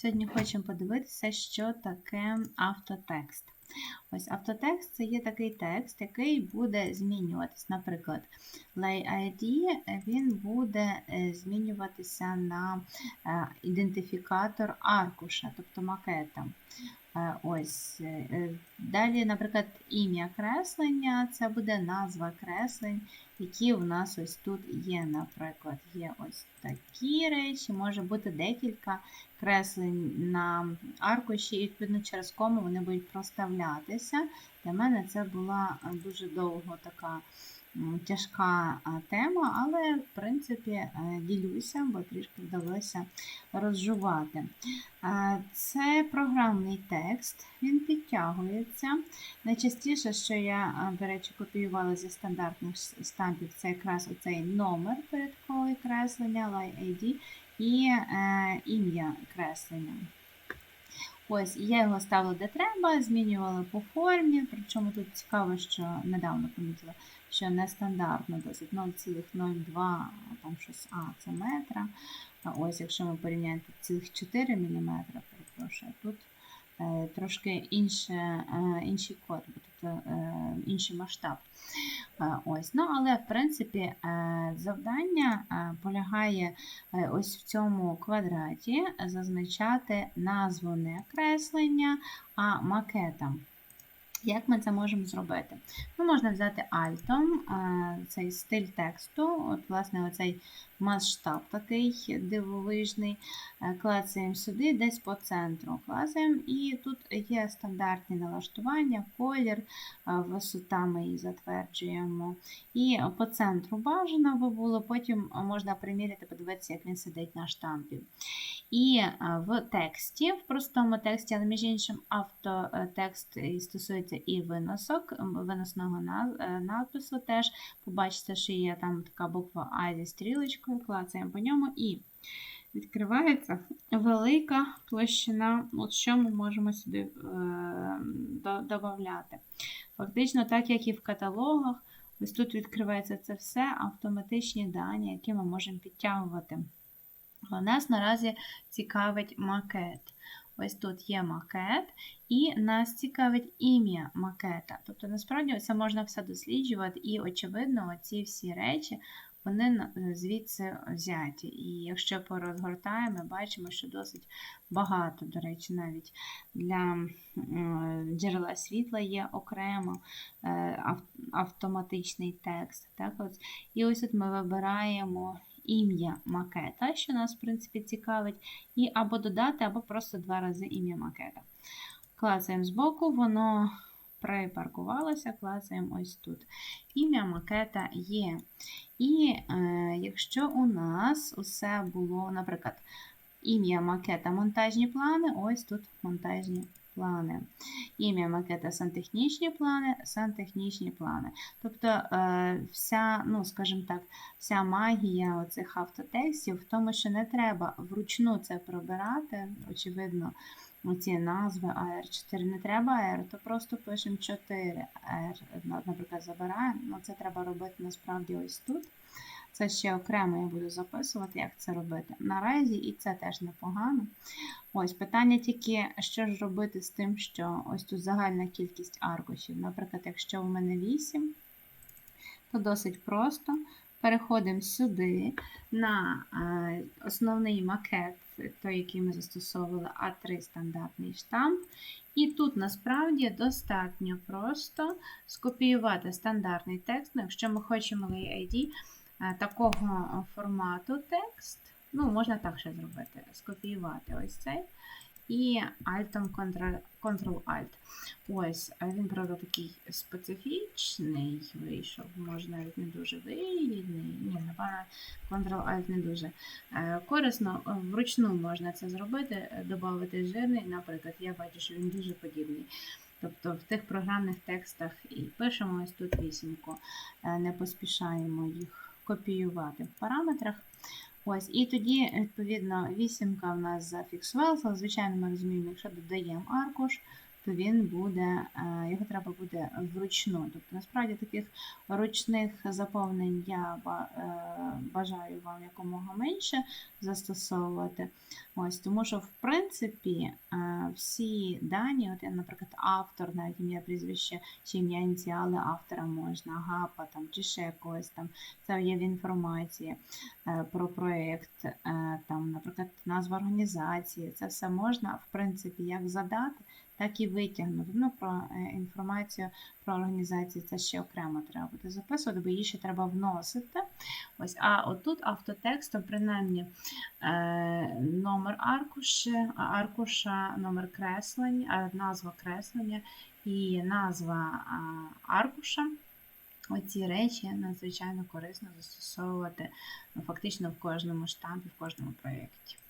Сьогодні хочемо подивитися, що таке автотекст. Ось автотекст це є такий текст, який буде змінюватись. Наприклад, Lay ID він буде е, змінюватися на е, ідентифікатор аркуша, тобто макета. Е, Ось. Далі, наприклад, ім'я креслення це буде назва креслень, які у нас ось тут є. Наприклад, є ось такі речі, може бути декілька креслень на аркуші, і відповідно через кому вони будуть проставлятися. Для мене це була е, дуже довго така тяжка тема, але в принципі е, ділюся, бо трішки вдалося розжувати. Е, Це програмний текст, він підтягується. Найчастіше, що я, е, до речі, копіювала зі стандартних с- штампів, це якраз оцей номер порядковий креслення, line ID і е, ім'я креслення. Ось, і я його ставила де треба, змінювала по формі. Причому тут цікаво, що недавно помітила, що нестандартно досить 0,02 там щось, а, це метра. А ось, якщо ми порівняємо цілих 4 мм, перепрошую, тут е, трошки інше, е, інший код, бо тут е, інший масштаб. Е, Ось. Ну, але в принципі е, завдання е, полягає е, ось в цьому квадраті зазначати назву не креслення, а макета. Як ми це можемо зробити? Ну, можна взяти альтом цей стиль тексту, от, власне, оцей масштаб такий дивовижний. Е, Клацаємо сюди, десь по центру. Клацаємо, і тут є стандартні налаштування, колір, е, висота ми її затверджуємо. І по центру бажано би було, потім можна приміряти, подивитися, як він сидить на штампі. І е, в тексті, в простому тексті, але між іншим, автотекст і стосується і виносок, виносного е, надпису теж. Побачите, що є там така буква А зі стрілочкою, клацаємо по ньому і відкривається велика площина, от що ми можемо сюди е, додати. Фактично, так як і в каталогах, ось тут відкривається це все автоматичні дані, які ми можемо підтягувати. А Нас наразі цікавить макет. Ось тут є макет, і нас цікавить ім'я макета. Тобто, насправді, це можна все досліджувати, і, очевидно, ці всі речі вони звідси взяті. І якщо порозгортаємо, ми бачимо, що досить багато, до речі, навіть для джерела світла є окремо е, автоматичний текст. Так, ось. І ось тут ми вибираємо ім'я макета, що нас, в принципі, цікавить, і або додати, або просто два рази ім'я макета. Клацаємо збоку, воно припаркувалося, клацаємо ось тут. Ім'я макета є. І е, якщо у нас усе було, наприклад, ім'я макета монтажні плани, ось тут монтажні. Ім'я макета сантехнічні плани, сантехнічні плани. Тобто е, вся, ну, скажімо так, вся магія оцих автотекстів в тому, що не треба вручну це пробирати. Очевидно, ці назви AR4 не треба AR, то просто пишемо 4 R, наприклад, забираємо. Ну, це треба робити насправді ось тут. Це ще окремо я буду записувати, як це робити. Наразі і це теж непогано. Ось питання тільки, що ж робити з тим, що ось тут загальна кількість аркушів. Наприклад, якщо у мене 8, то досить просто. Переходимо сюди на е, основний макет, той, який ми застосовували, А3 стандартний штамп. І тут насправді достатньо просто скопіювати стандартний текст. Ну, якщо ми хочемо ID е, такого формату текст, ну, можна так ще зробити: скопіювати ось цей. І Alt Ctrl-Alt. Ось, він, правда, такий специфічний вийшов, може навіть не дуже вигідний. Ні, напевно, Ctrl-Alt не дуже Е, корисно. Е, Вручну можна це зробити, е, додати жирний, наприклад, я бачу, що він дуже подібний. Тобто в тих програмних текстах і пишемо ось тут вісімку, е, не поспішаємо їх копіювати в параметрах. Ось, і тоді, відповідно, вісімка в нас зафіксувалася. Звичайно, ми розуміємо, якщо додаємо аркуш, то він буде, е, його треба буде вручну. Тобто, насправді таких ручних заповнень я е, бажаю вам якомога менше застосовувати. Ось, тому що, в принципі, е, всі дані, от я, наприклад, автор, навіть ім'я прізвище чи ім'я ініціали автора можна, гапа там, чи ще якось там, це є в інформації про проєкт, там, наприклад, назва організації, це все можна, в принципі, як задати, так і витягнути. Ну, про е, інформацію про організацію це ще окремо треба буде записувати, бо її ще треба вносити. Ось, а отут автотекстом, принаймні, е, номер аркуші, аркуша, номер креслення, а, назва креслення і назва аркуша. Оці речі надзвичайно корисно застосовувати ну, фактично в кожному штампі, в кожному проєкті.